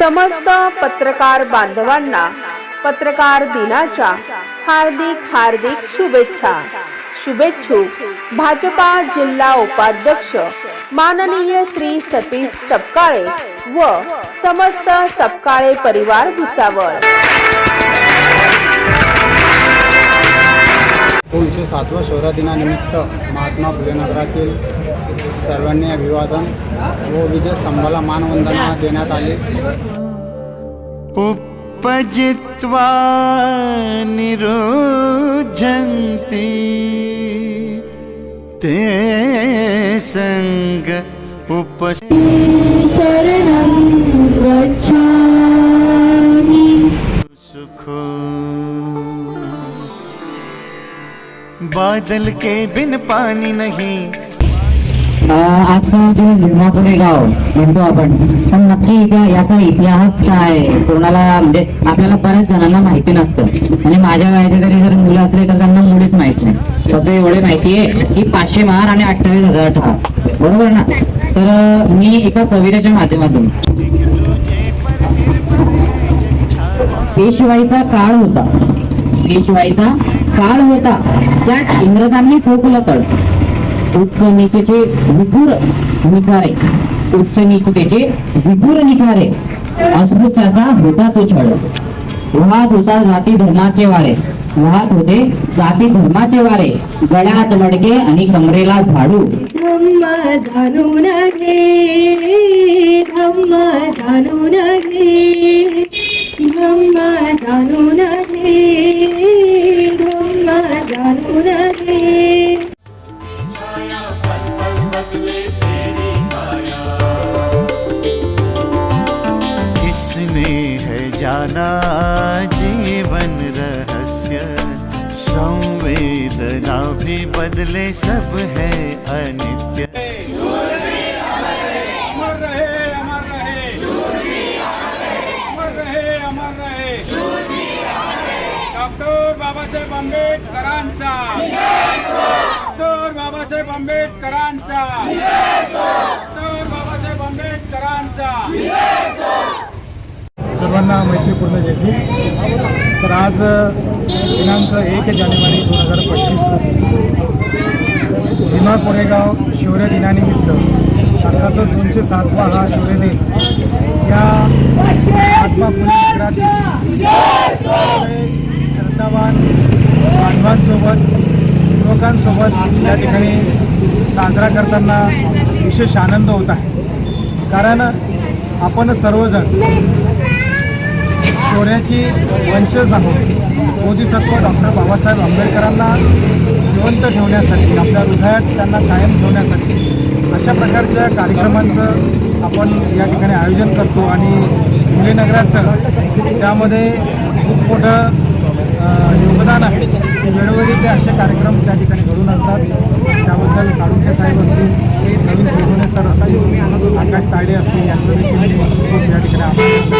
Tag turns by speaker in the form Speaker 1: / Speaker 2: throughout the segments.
Speaker 1: समस्त पत्रकार बांधवांना पत्रकार दिनाच्या हार्दिक हार्दिक शुभेच्छा. शुभेच्छुक भाजपा जिल्हा उपाध्यक्ष माननीय श्री सतीश सपकाळे व समस्त सपकाळे परिवार भुसावळ.
Speaker 2: दोनशे सातव्या शौर्य दिनानिमित्त महात्मा फुले नगरातील सर्वांनी अभिवादन. व विजयस्तंभाला मानवंदना देण्यात आली.
Speaker 3: उपजित्वा ते सङ्ग उपस
Speaker 4: शरणं गच्छामि।
Speaker 3: सुखो। बादल के बिन पानी नहीं
Speaker 5: आजचा जो भीमापुरे गाव म्हणतो आपण पण नक्की याचा इतिहास काय? कोणाला म्हणजे आपल्याला बऱ्याच जणांना माहिती नसतं. आणि माझ्या वयाचे तरी जर मुलं असले तर त्यांना मुलीच माहीत नाही. फक्त एवढे माहिती आहे की पाचशे महार आणि अठ्ठावीस हजार ठिकाण बरोबर ना? तर मी एका कवितेच्या माध्यमातून पेशवाईचा काळ होता. पेशवाईचा काळ होता. त्यात इंग्रजांनी ठोकलं तळ उच्च नीचेचे विपुर निखारे उच्च त्याचे विपुर निखारे अस्पृश्याचा होता तो छळ. वाहत होता जाती धर्माचे वारे. वाहत होते जाती धर्माचे वारे. गळ्यात मडके आणि कमरेला झाडू.
Speaker 4: जाणून घे धम्म जाणून घे धम्म जाणून घे.
Speaker 3: संवेदना भी बदले सब है अनित्य।
Speaker 2: अमर अमर अमर अमर डॉक्टर बाबासाहेब आंबेडकरांचा। डॉक्टर बाबासाहेब आंबेडकरांचा। डॉक्टर बाबासाहेब आंबेडकरांचा।
Speaker 6: सर्वांना मैत्रीपूर्ण जयंती. तर आज दिनांक एक जानेवारी दोन हजार पंचवीस रोजी भीमा कोरेगाव शौर्य दिनानिमित्त अर्थात दोनशे सातवा हा शौर्य दिन या महात्मा फुले नगरातील श्रद्धावान बांधवांसोबत युवकांसोबत या ठिकाणी साजरा करताना विशेष आनंद होत आहे. कारण आपण सर्वजण सोन्याची वंशज आहोत. बोधिसत्व डॉक्टर बाबासाहेब आंबेडकरांना जिवंत ठेवण्यासाठी आपल्या हृदयात त्यांना कायम ठेवण्यासाठी अशा प्रकारच्या कार्यक्रमांचं आपण या ठिकाणी आयोजन करतो आणि मुलेनगराचं त्यामध्ये खूप मोठं योगदान आहे. वेळोवेळी ते असे कार्यक्रम त्या ठिकाणी घडून आणतात. त्याबद्दल साळुंके साहेब असतील नवीन सोनवणे सर असतील आकाश ताडे असतील यांचं देखील खूप या ठिकाणी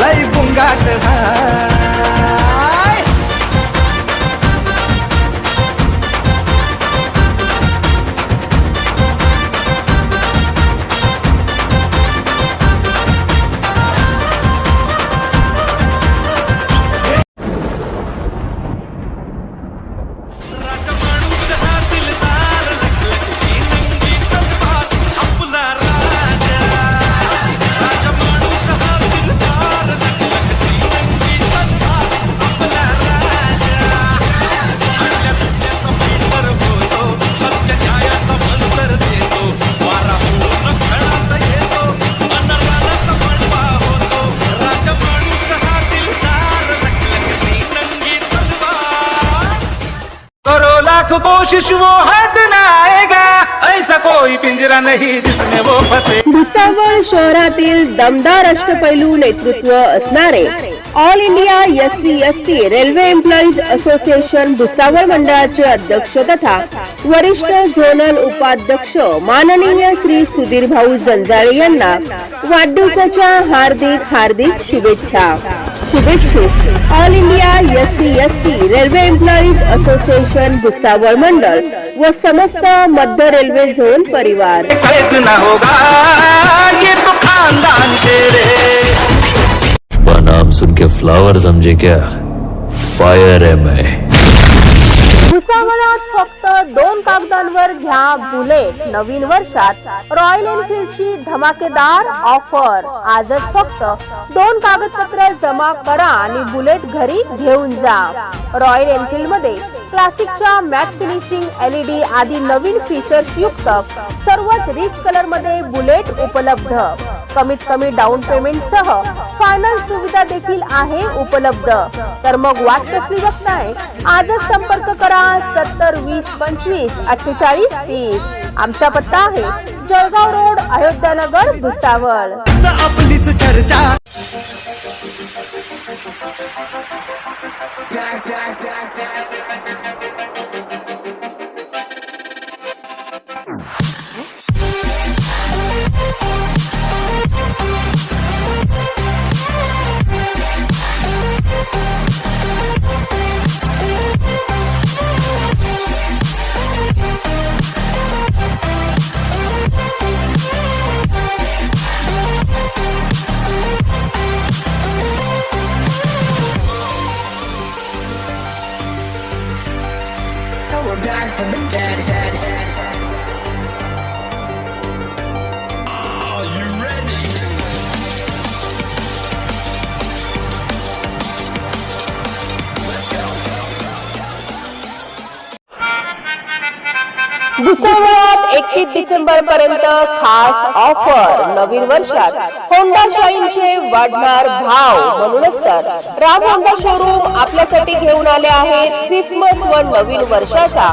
Speaker 7: लय पुंगाट हा कोशिश वो हद ना आएगा ऐसा कोई पिंजरा नहीं जिसमें वो फसे।
Speaker 1: भुसावळ शहरातील दमदार अष्टपैलू नेतृत्व असणारे all India S C S T railway employees association Bhusawal मंडळाचे अध्यक्ष तथा वरिष्ठ झोनल उपाध्यक्ष माननीय श्री सुधीर भाऊ जंजाळे यांना वाढदिवसाच्या हार्दिक हार्दिक शुभेच्छा. शुभेच्छुक all India S C S T railway employees association Bhusawal मंडल व समस्त मध्य रेलवे जोन परिवार।
Speaker 7: होगा ये तो खानदान
Speaker 8: नाम सुन के फ्लावर समझे क्या? फायर है मैं।
Speaker 1: भुसावळात फक्त दोन कागदांवर घ्या बुलेट. नवीन वर्षात रॉयल एनफिल्डची धमाकेदार ऑफर. आजच फक्त दोन कागदपत्र जमा करा आणि बुलेट घरी घेऊन जा. रॉयल एनफिल्डमध्ये क्लासिकच्या मॅट फिनिशिंग एलईडी आदी नवीन फीचर्स युक्त सर्वच रिच कलरमध्ये बुलेट उपलब्ध. कमीत कमी डाऊन पेमेंट सह फायनान्स सुविधा देखील आहे उपलब्ध. तर मग वाट कसली बघताय आजच संपर्क करा सत्तर वीस पंचवीस अठ्ठेचाळीस तीस. आमचा पत्ता आहे जळगाव रोड अयोध्यानगर भुसावळ.
Speaker 7: आपलीच चर्चा. we're back from the dead. dead, dead.
Speaker 1: भुसावळात एकतीस डिसेंबर पर्यंत खास ऑफर नवीन वर्षात होंडा शाईनचे वाढणार भाव म्हणूनच तर राम होंडा शोरूम आपल्यासाठी घेऊन आले आहेत क्रिसमस व नवीन वर्षाचा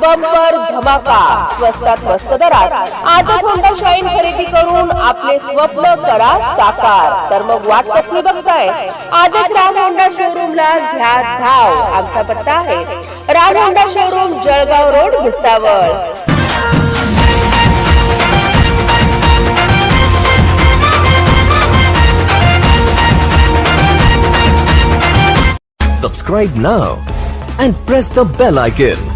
Speaker 1: बंपर धमाका. स्वस्तात स्वस्त दरात. आजच होंडा शाईन खरेदी करून आपले स्वप्न करा साकार. तर मग वाट कसली बघताय? आजच राम होंडा शोरूमला घ्या धाव. आमचा पत्ता आहे Ram Honda showroom Jalgaon road Bhusawal.
Speaker 9: Subscribe now and press the bell icon.